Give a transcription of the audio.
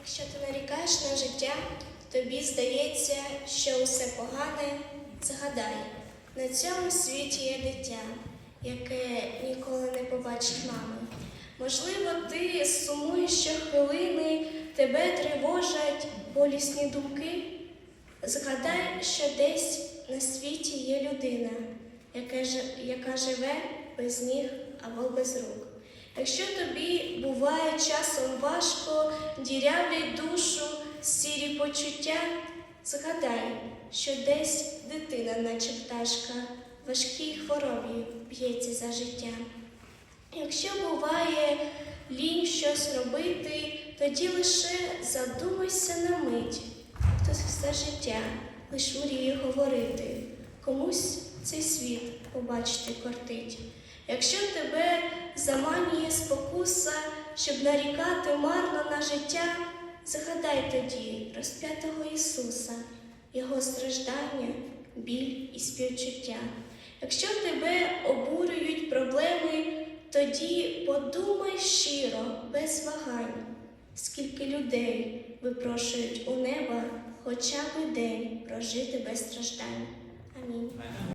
Якщо ти нарікаєш на життя, тобі здається, що усе погане, згадай, на цьому світі є дитя, яке ніколи не побачить мами. Можливо, ти сумуєш щохвилини, тебе тривожать болісні думки. Згадай, що десь на світі є людина, яка, живе без ніг або без рук. Якщо тобі буває часом важко, дірявлять душу, сірі почуття, згадай, що десь дитина, наче пташка, важкій хворобі б'ється за життя. Якщо буває лінь щось робити, тоді лише задумайся на мить. Хтось все життя лиш мріє говорити, комусь цей світ побачити кортить. Якщо тебе щоб нарікати марно на життя, згадай тоді розп'ятого Ісуса, Його страждання, біль і співчуття. Якщо тебе обурюють проблеми, тоді подумай щиро, без вагань, скільки людей випрошують у неба хоча б день прожити без страждань. Амінь.